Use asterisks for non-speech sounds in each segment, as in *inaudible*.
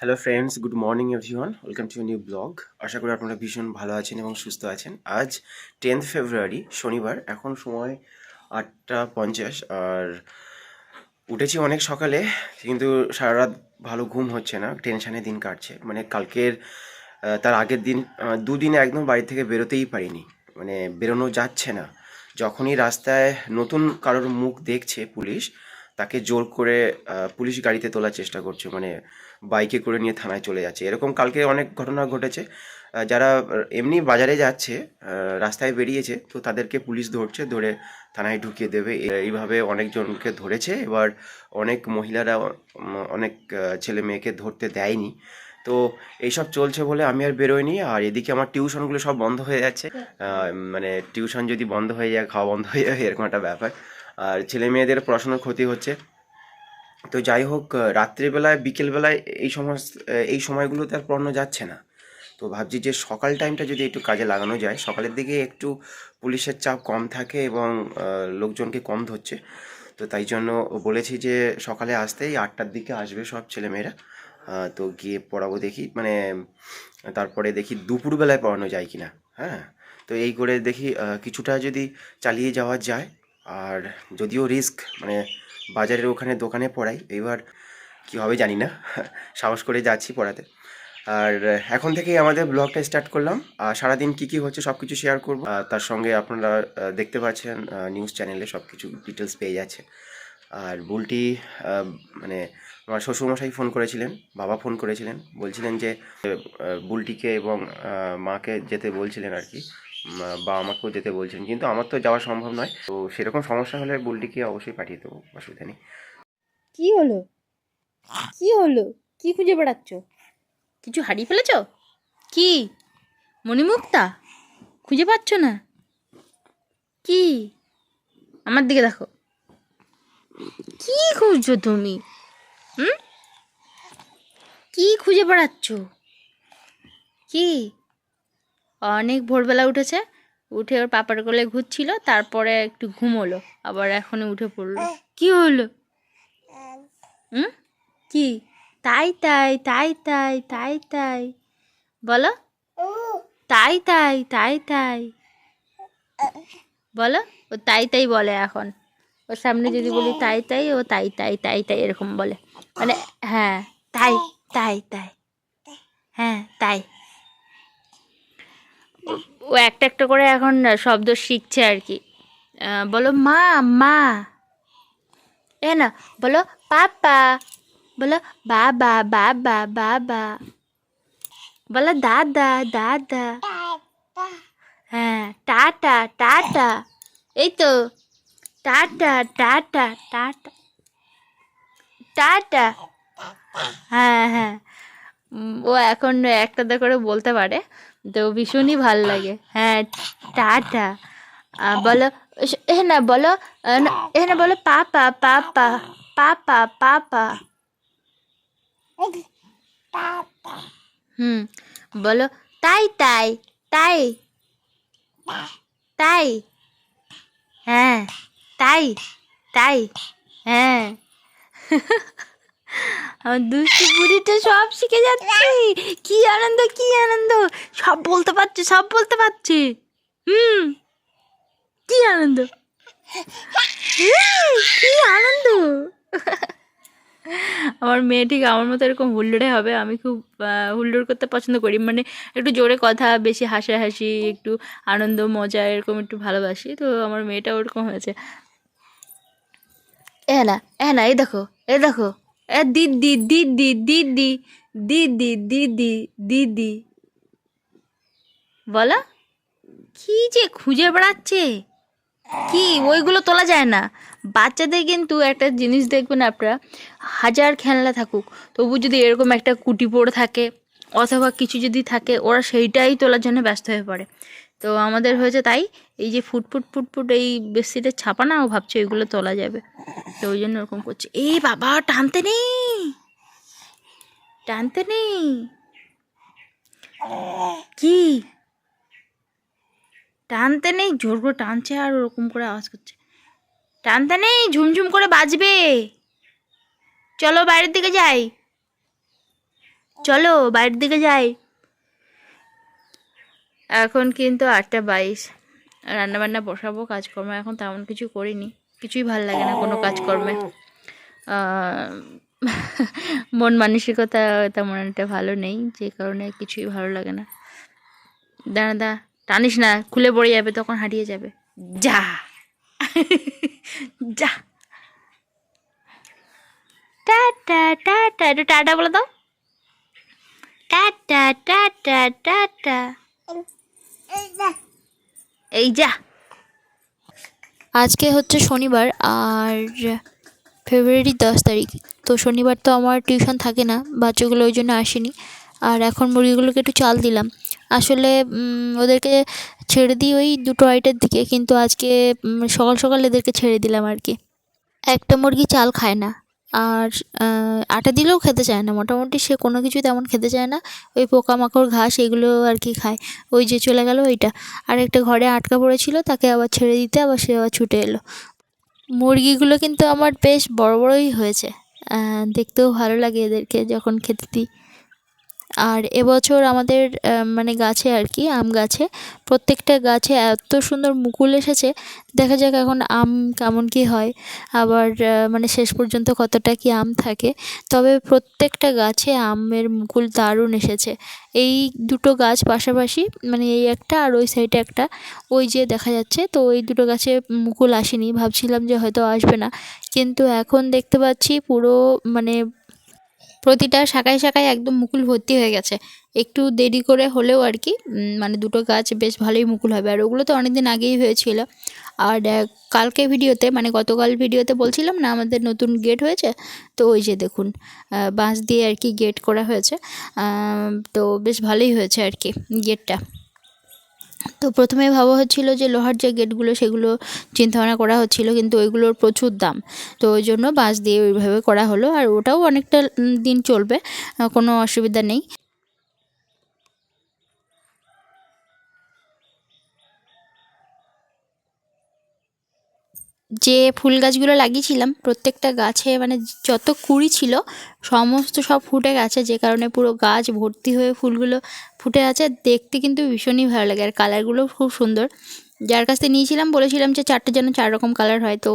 Hello friends good morning everyone welcome to new blog আশা করি আপনারা ভীষণ ভালো আছেন এবং সুস্থ আছেন। আজ টেন্থ ফেব্রুয়ারি শনিবার, এখন সময় আটটা পঞ্চাশ আর উঠেছি অনেক সকালে, কিন্তু সারা রাত ভালো ঘুম হচ্ছে না টেনশানে দিন কাটছে। মানে কালকের তার আগের দিন দুদিন একদম বাড়ি থেকে বেরোতেই পারিনি। মানে বেরোনো যাচ্ছে না। যখনই রাস্তায় নতুন কারোর মুখ দেখছে পুলিশ তাকে জোর করে পুলিশ গাড়িতে তোলার চেষ্টা করছে মানে বাইকে করে নিয়ে থানায় চলে যাচ্ছে। এরকম কালকে অনেক ঘটনা ঘটেছে। যারা এমনি বাজারে যাচ্ছে রাস্তায় বেরিয়েছে তো তাদেরকে পুলিশ ধরছে ধরে থানায় ঢুকিয়ে দেবে। এইভাবে অনেকজনকে ধরেছে। এবার অনেক মহিলারা অনেক ছেলে মেয়েকে ধরতে দেয়নি। তো এইসব চলছে বলে আমি আর বেরোইনি। আর এদিকে আমার টিউশনগুলো সব বন্ধ হয়ে যাচ্ছে। মানে টিউশন যদি বন্ধ হয়ে যায় খাওয়া বন্ধ হয়ে যাবে এরকম একটা ব্যাপার। আর ছেলে মেয়েদের পড়াশোনার ক্ষতি হচ্ছে। তো যাই হোক রাত্রিবেলায়, বিকেলবেলায় এই সমস্ত এই সময়গুলোতে আর পড়ানো যাচ্ছে না। তো ভাবছি যে সকাল টাইমটা যদি একটু কাজে লাগানো যায়, সকালের দিকে একটু পুলিশের চাপ কম থাকে এবং লোকজনকে কম ধরছে। তো তাই জন্য বলেছি যে সকালে আসতেই আটটার দিকে আসবে সব ছেলেমেয়েরা। তো গিয়ে পড়াবো দেখি মানে তারপরে দেখি দুপুরবেলায় পড়ানো যায় কিনা। হ্যাঁ তো এই করে দেখি কিছুটা যদি চালিয়ে যাওয়া যায় আর যদিও রিস্ক মানে বাজারের ওখানে দোকানে পড়াই এবার কি হবে জানি না, সাহস করে যাচ্ছি পড়াতে। আর এখন থেকেই আমাদের ব্লগটা স্টার্ট করলাম। আর সারাদিন কী কী হচ্ছে সব কিছু শেয়ার করব। তার সঙ্গে আপনারা দেখতে পাচ্ছেন নিউজ চ্যানেলে সব কিছু ডিটেলস পেয়ে যাচ্ছে। আর বুলটি মানে আমার শ্বশুরমশাই ফোন করেছিলেন, বাবা ফোন করেছিলেন। বলছিলেন যে বুলটিকে এবং মাকে যেতে বলছিলেন আর কি। বা আমাকেও যেতে বলছেন। কিন্তু আমার তো যাওয়া সম্ভব নয়। তো সেরকম সমস্যা হলে বুলটিকে অবশ্যই পাঠিয়ে দেবো, অসুবিধা নেই। কি হলো? কি হলো? কি খুঁজে বেড়াচ্ছ? কিছু হারিয়ে ফেলেছ? কি? মণিমুক্তা? খুঁজে পাচ্ছ না? কি? আমার দিকে দেখো। কি খুঁজছো তুমি? হুম? কি খুঁজে বেড়াচ্ছ? কি? অনেক ভোরবেলা উঠেছে উঠে ওর পাপার কোলে ঘুরছিল তারপরে একটু ঘুমোলো আবার এখনই উঠে পড়ল কি হলো হুম কি তাই তাই তাই তাই তাই তাই বলো তাই তাই তাই তাই বলো ও তাই তাই বলে এখন ওর সামনে যদি বলি তাই তাই ও তাই তাই তাই তাই এরকম বলে মানে হ্যাঁ তাই তাই তাই হ্যাঁ তাই ও- একটা একটা করে এখন শব্দ শিখছে আর কি। বলো মা মা। এ না, বলো পাপা। বলো বাবা বাবা বাবা। বলো দাদা দাদা। হ্যাঁ টাটা টাটা। এই তো। Tata tata tata. টাটা। হ্যাঁ হ্যাঁ। ও এখন একটা করে বলতে পারে। তো ভীষণই ভালো লাগে হ্যাঁ টাটা আহ, বলো এ না বলো আহ, না, এ না বলো পাপা পাপা পাপা পাপা হুম বলো তাই তাই তাই তাই হ্যাঁ তাই তাই হ্যাঁ আমার দুষ্টু বুড়িটা সব শিখে যাচ্ছে। কি আনন্দ কি আনন্দ? সব বলতে পারছে, সব বলতে পারছে। হুম, কি আনন্দ? কি আনন্দ? আমার মেয়ে ঠিক আমার মতো এরকম হুল্লোড়ে হবে, আমি খুব হুল্লোড় করতে পছন্দ করি। মানে একটু জোরে কথা, বেশি হাসাহাসি, একটু আনন্দ, মজা এরকম একটু ভালোবাসি। তো আমার মেয়েটা ওরকম হয়েছে। এ না এ না, এই দেখো এ দেখো। দিদি দিদি দিদি দিদি দিদি দিদি বলো। কি যে খুঁজে বেড়াচ্ছে? কি? ওইগুলো তোলা যায় না। বাচ্চাদের কিন্তু একটা জিনিস দেখবেন আপনারা, হাজার খেলনা থাকুক। তবু যদি এরকম একটা কুটি পড়ে থাকে, অথবা কিছু যদি থাকে, ওরা সেইটাই তোলার জন্য ব্যস্ত হয়ে পড়ে। তো আমাদের হয়েছে তাই, এই যে ফুটফুট ফুটফুট এই বেডশিটের ছাপা না, ও ভাবছে এগুলো তোলা যাবে। তো ওই জন্য ওরকম করছে। এই বাবা, টানতে নেই! টানতে নেই! কি? টানতে নেই? জোর করে টানছে আর ওরকম করে আওয়াজ করছে। টানতে নেই? ঝুমঝুম করে বাজবে! চলো বাইরের দিকে যাই। চলো বাইরের দিকে যাই। এখন কিন্তু আটটা বাইশ। রান্নাবান্না বসাবো, কাজকর্ম এখন তেমন কিছু করিনি। কিছুই ভালো লাগে না কোনো কাজকর্মে। মন মানসিকতা তেমন একটা ভালো নেই, যে কারণে কিছুই ভালো লাগে না। দাঁড়া দা টানিস না, খুলে পড়ে যাবে, তখন হারিয়ে যাবে। যা। যা। টাটা টাটা, একটু টাটা বলে দাও। Tata tata tata. এই যা। আজকে হচ্ছে শনিবার আর ফেব্রুয়ারি দশ তারিখ। তো শনিবার তো আমার টিউশন থাকে না, বাচ্চাগুলো ওই জন্য আসেনি। আর এখন মুরগিগুলোকে একটু চাল দিলাম। আসলে ওদেরকে ছেড়ে দিই ওই দুটো আড়াইটার দিকে, কিন্তু আজকে সকাল সকাল এদেরকে ছেড়ে দিলাম আর কি। একটা মুরগি চাল খায় না। আর আটা দিলেও খেতে চায় না। মোটামুটি সে কোনো কিছু তেমন খেতে চায় না। ওই পোকামাকড়, ঘাস এগুলো আর কি খায়। ওই যে চলে গেল ওইটা। আর একটা ঘরে আটকা পড়েছিল, তাকে আবার ছেড়ে দিতে আবার সে আবার ছুটে এলো। মুরগিগুলো কিন্তু আমার বেশ বড় বড়ই হয়েছে। দেখতেও ভালো লাগে এদেরকে যখন খেতে দিই। আর এবছর আমাদের মানে গাছে আর কি, আম গাছে, প্রত্যেকটা গাছে এত সুন্দর মুকুল এসেছে, দেখা যাক এখন আম কেমন কি হয়। আবার মানে শেষ পর্যন্ত কতটা কি আম থাকে, তবে প্রত্যেকটা গাছে আমের মুকুল দারুণ এসেছে। এই দুটো গাছ পাশাপাশি মানে এই একটা আর ওই সাইডে একটা, ওই যে দেখা যাচ্ছে, তো ওই দুটো গাছে মুকুল আসেনি, ভাবছিলাম যে হয়তো আসবে না, কিন্তু এখন দেখতে পাচ্ছি পুরো মানে প্রতিটা শাখায় শাখায় একদম মুকুল ভর্তি হয়ে গেছে। একটু দেরি করে হলেও আর কি মানে দুটো গাছ বেশ ভালোই মুকুল হবে। আর ওগুলো তো অনেকদিন আগেই হয়েছিল। আর কালকে ভিডিওতে মানে গতকাল ভিডিওতে বলছিলাম না, আমাদের নতুন গেট হয়েছে? তো ওই যে দেখুন বাঁশ দিয়ে আর কি গেট করা হয়েছে। তো বেশ ভালোই হয়েছে আর কি গেটটা তো প্রথমে ভাবা হচ্ছিল যে লোহার যে গেটগুলো সেগুলো চিন্তাভাবনা করা হচ্ছিল, কিন্তু ওইগুলোর প্রচুর দাম। তো ওই জন্য বাঁশ দিয়ে ওইভাবে করা হলো, আর ওটাও অনেকটা দিন চলবে, কোনো অসুবিধা নেই। যে ফুল গাছগুলো লাগিয়েছিলাম, প্রত্যেকটা গাছে মানে যত কুড়ি ছিল, সমস্ত সব ফুটে গেছে। যে কারণে পুরো গাছ ভর্তি হয়ে ফুলগুলো ফুটে আছে। দেখতে কিন্তু ভীষণই ভালো লাগে। আর কালারগুলোও খুব সুন্দর। যার কাছ থেকে নিয়েছিলাম, বলেছিলাম যে চারটে যেন চার রকম কালার হয়। তো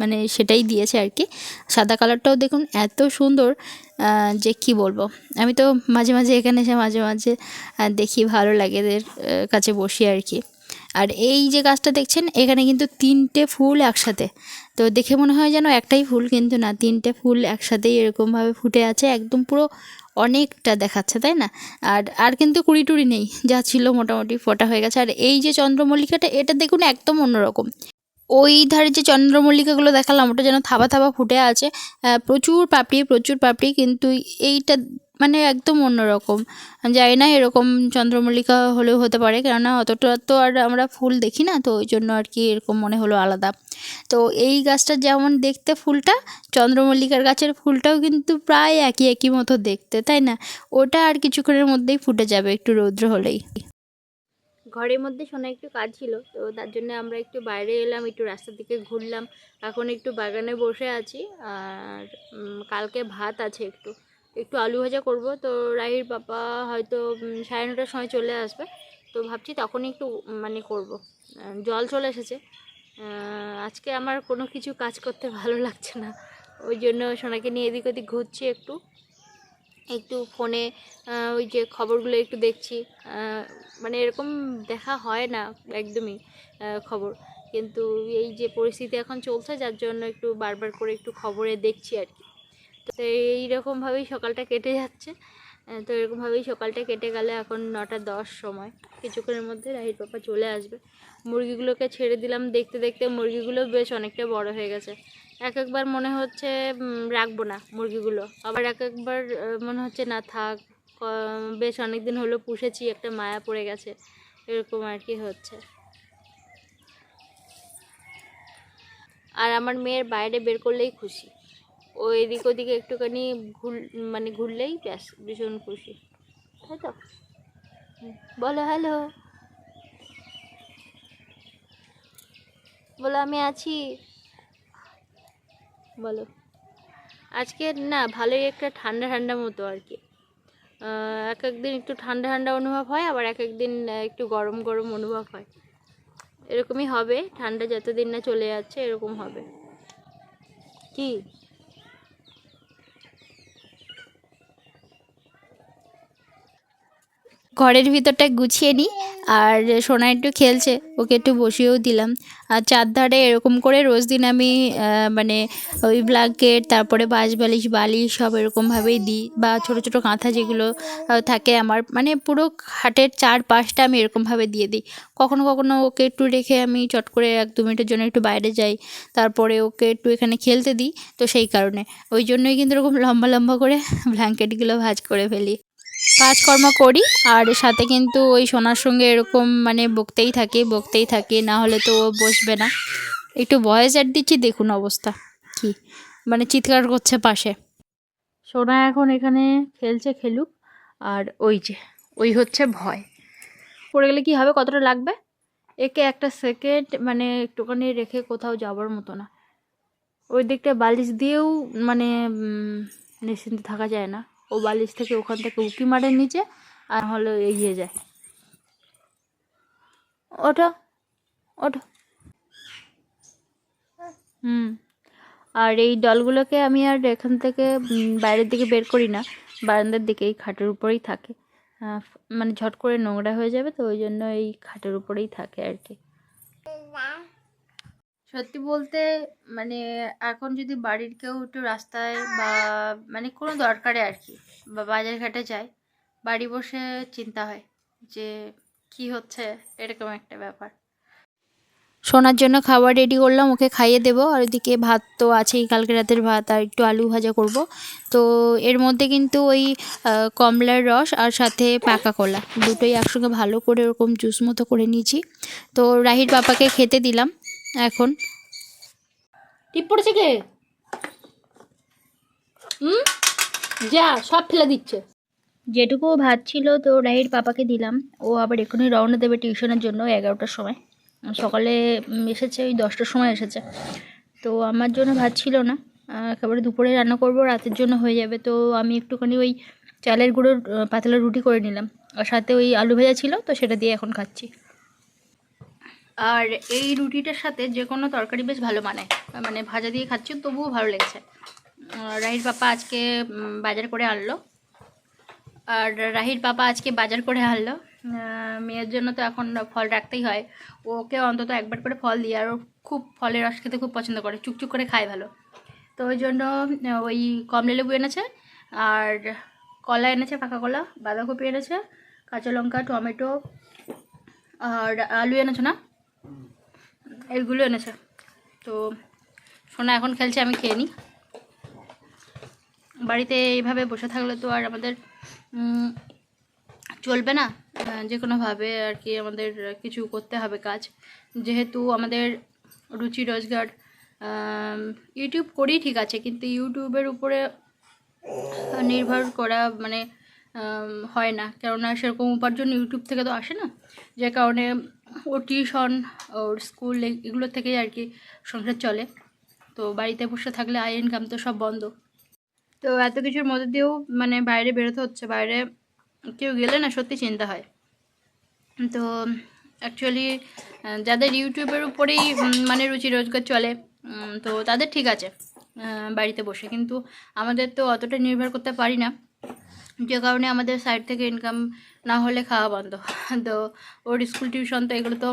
মানে সেটাই দিয়েছে আর কি। সাদা কালারটাও দেখুন এত সুন্দর যে কি বলব। আমি তো মাঝে মাঝে এখানে এসে মাঝে মাঝে দেখি, ভালো লাগে এদের কাছে বসি আর কি। আর এই যে গাছটা দেখছেন, এখানে কিন্তু তিনটে ফুল একসাথে। তো দেখে মনে হয় যেন একটাই ফুল, কিন্তু না, তিনটে ফুল একসাথেই এরকমভাবে ফুটে আছে, একদম পুরো অনেকটা দেখাচ্ছে, তাই না? আর আর কিন্তু কুড়ি টুড়ি নেই, যা ছিল মোটামুটি ফোটা হয়ে গেছে। আর এই যে চন্দ্রমল্লিকাটা, এটা দেখুন একদম অন্যরকম। ওই ধারে যে চন্দ্রমল্লিকাগুলো দেখালাম, ওটা যেন থাবা থাবা ফুটে আছে। প্রচুর পাপড়ি প্রচুর পাপড়ি, কিন্তু এইটা মানে একদম অন্যরকম। জানি না এরকম চন্দ্রমল্লিকা হলেও হতে পারে, কেননা অতটা তো আর আমরা ফুল দেখি না, তো ওই জন্য আর কি এরকম মনে হলো আলাদা। তো এই গাছটা যেমন দেখতে ফুলটা, চন্দ্রমল্লিকার গাছের ফুলটাও কিন্তু প্রায় একই একই মতো দেখতে, তাই না? ওটা আর কিছুক্ষণের মধ্যেই ফুটে যাবে একটু রৌদ্র হলেই। ঘরের মধ্যে শোনা একটু কাজ ছিল, তো তার জন্য আমরা একটু বাইরে এলাম, একটু রাস্তার দিকে ঘুরলাম। এখন একটু বাগানে বসে আছি, আর কালকে ভাত আছে একটু। একটু আলু ভাজা করব। তো রাহির পাপা হয়তো সাড়ে নটার সময় চলে আসবে। তো ভাবছি তখনই একটু মানে করব। জল চলে এসেছে। আজকে আমার কোনো কিছু কাজ করতে *laughs* ভালো লাগছে না। ওই জন্য সোনাকে নিয়ে এদিক ওদিক ঘুরছি একটু। একটু ফোনে ওই যে খবরগুলো একটু দেখছি। মানে এরকম দেখা হয় না একদমই খবর। কিন্তু এই যে পরিস্থিতি এখন চলছে, যার জন্য একটু বারবার করে একটু খবরে দেখছি আর কি। তো এইরকমভাবেই সকালটা কেটে যাচ্ছে। তো এরকমভাবেই সকালটা কেটে গেলে এখন নটা দশ সময়। কিছুক্ষণের মধ্যে রাহির পাপা চলে আসবে। মুরগিগুলোকে ছেড়ে দিলাম। দেখতে দেখতে মুরগিগুলো বেশ অনেকটা বড় হয়ে গেছে। এক একবার মনে হচ্ছে রাখব না মুরগিগুলো। আবার এক একবার মনে হচ্ছে, না থাক বেশ অনেক দিন হলো পুষেছি, একটা মায়া পড়ে গেছে। এরকম আর কি হচ্ছে। আর আমার মেয়ের বাইরে বের করলেই খুশি। ও এদিক ওদিকে একটুখানি ঘুর মানে ঘুরলেই ব্যাস, ভীষণ খুশি। তাই তো? বলো, হ্যালো। বলো, আমি আছি। বলো। আজকে না, ভালোই একটা ঠান্ডা ঠান্ডা মতো আর কি। এক একদিন একটু ঠান্ডা ঠান্ডা অনুভব হয়, আবার এক একদিন একটু গরম গরম অনুভব হয়। এরকমই হবে, ঠান্ডা যতদিন না চলে যাচ্ছে, এরকম হবে। কি? ঘরের ভিতরটা গুছিয়ে নিই আর সোনা একটু খেলছে, ওকে একটু বসিয়েও দিলাম। আর চারধারে এরকম করে রোজ দিন আমি মানে ওই ব্ল্যাঙ্কেট তারপরে বাঁশ বালিশ বালিশ সব এরকমভাবেই দিই বা ছোট ছোট কাঁথা যেগুলো থাকে আমার মানে পুরো খাটের চার পাশটা আমি এরকমভাবে দিয়ে দিই। কখনো কখনো ওকে একটু রেখে আমি চট করে এক দু মিনিটের জন্য একটু বাইরে যাই, তারপরে ওকে একটু এখানে খেলতে দিই, তো সেই কারণে। ওই জন্যই কিন্তু এরকম লম্বা লম্বা করে ব্ল্যাঙ্কেটগুলো ভাঁজ করে ফেলি। কাজকর্ম করি, আর সাথে কিন্তু ওই সোনার সঙ্গে এরকম মানে বকতেই থাকে বকতেই থাকে, না হলে তো ও বসবে না। একটু ভয়েস অ্যাড দিচ্ছি, দেখুন অবস্থা কি মানে চিৎকার করছে পাশে। সোনা এখন এখানে খেলছে খেলুক, আর ওই যে, ওই হচ্ছে ভয়। পড়ে গেলে কি হবে, কতটা লাগবে? একে একটা সেকেন্ড মানে একটুখানি রেখে কোথাও যাবার মতো না। ওই দিকটা বালিশ দিয়েও মানে নিশ্চিন্তে থাকা যায় না। ও বালিশ থেকে ওখান থেকে উকি মারে নিচে আর হলো এগিয়ে যায়। ওটা ওটা হুম, আর এই ডলগুলোকে আমি আর এখান থেকে বাইরের দিকে বের করি না, বারান্দার দিকে, এই খাটের উপরেই থাকে। মানে ঝট করে নোংরা হয়ে যাবে তো, ওই জন্য এই খাটের উপরেই থাকে আর কি। সত্যি বলতে মানে এখন যদি বাড়ির কেউ একটু রাস্তায় বা মানে কোনো দরকারে আর কি বা বাজার ঘাটে যায়, বাড়ি বসে চিন্তা হয় যে কি হচ্ছে এরকম একটা ব্যাপার। সোনার জন্য খাবার রেডি করলাম, ওকে খাইয়ে দেবো। আর ওইদিকে ভাত তো আছেই, কালকে রাতের ভাত আর একটু আলু ভাজা করব। তো এর মধ্যে কিন্তু ওই কমলার রস আর সাথে পাকা কলা। দুটোই একসঙ্গে ভালো করে ওরকম জুস মতো করে নিয়েছি। তো রাহির বাবাকে খেতে দিলাম। এখন। টিপ পড়েছে কে? হুম? যা সব ফেলে দিচ্ছে। যেটুকু ভাত ছিল তো রাহির পাপাকে দিলাম। ও আবার এখনই রওনা দেবে টিউশনের জন্য এগারোটার সময়। সকালে এসেছে ওই দশটার সময় এসেছে। তো আমার জন্য ভাত ছিল না। একেবারে দুপুরে রান্না করব রাতের জন্য হয়ে যাবে। তো আমি একটুখানি ওই চালের গুঁড়োর পাতলা রুটি করে নিলাম। আর সাথে ওই আলু ভাজা ছিল তো সেটা দিয়ে এখন খাচ্ছি। আর এই রুটিটার সাথে যে কোনো তরকারি বেশ ভালো মানায় মানে ভাজা দিয়ে খাচ্ছি, তবুও ভালো লেগেছে। রাহির পাপা আজকে বাজার করে আনলো। আর রাহির পাপা আজকে বাজার করে আনলো। মেয়ের জন্য তো এখন ফল রাখতেই হয়। ওকে অন্তত একবার করে ফল দিই, আর ও খুব ফলের রস খেতে খুব পছন্দ করে, চুকচুক করে খায় ভালো। তো ওই জন্য ওই কমলা লেবু এনেছে, আর কলা এনেছে, পাকা কলা, বাঁধাকপি এনেছে, কাঁচা লঙ্কা, টমেটো, আর আলু এনেছে না? এইগুলো এনেছে। তো সোনা এখন খেলছে, আমি খেয়ে নিই। বাড়িতে এইভাবে বসে থাকলে তো আর আমাদের চলবে না। যে কোনোভাবে আর কি আমাদের কিছু করতে হবে কাজ। যেহেতু আমাদের রুচি, রোজগার ইউটিউব করি ঠিক আছে, কিন্তু ইউটিউবের উপরে নির্ভর করা মানে হয় না। কেননা সেরকম উপার্জন ইউটিউব থেকে তো আসে না। যে কারণে ওর টিউশন ওর স্কুল এগুলো থেকেই আর কি সংসার চলে। তো বাড়িতে বসে থাকলে আয় ইনকাম তো সব বন্ধ। তো এত কিছুর মধ্যে দিয়েও মানে বাইরে বেরোতে হচ্ছে। বাইরে কেউ গেলে না সত্যি চিন্তা হয়। তো অ্যাকচুয়ালি যাদের ইউটিউবের উপরেই মানে রুচি রোজগার চলে তো তাদের ঠিক আছে বাড়িতে বসে। কিন্তু আমাদের তো অতটা নির্ভর করতে পারি না। যে কারণে আমাদের সাইড থেকে ইনকাম না হলে খাওয়া বন্ধ। তো ওর স্কুল টিউশন তো এগুলো তো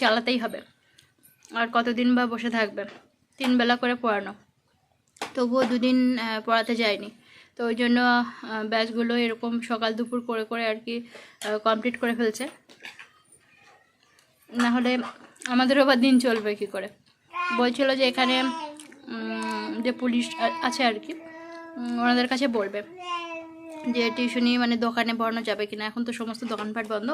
চালাতেই হবে। আর কতদিন বা বসে থাকবে? তিন বেলা করে পড়ানো। তবুও দুদিন পড়াতে যায়নি। তো ওই জন্য ব্যাচগুলো এরকম সকাল দুপুর করে করে আর কি কমপ্লিট করে ফেলছে। না হলে আমাদেরও আবার দিন চলবে কি করে? বলছিল যে এখানে যে পুলিশ আছে আর কি ওনাদের কাছে বলবে। যে টিউশনি মানে দোকানে পড়ানো যাবে কিনা? এখন তো সমস্ত দোকানপাট বন্ধ।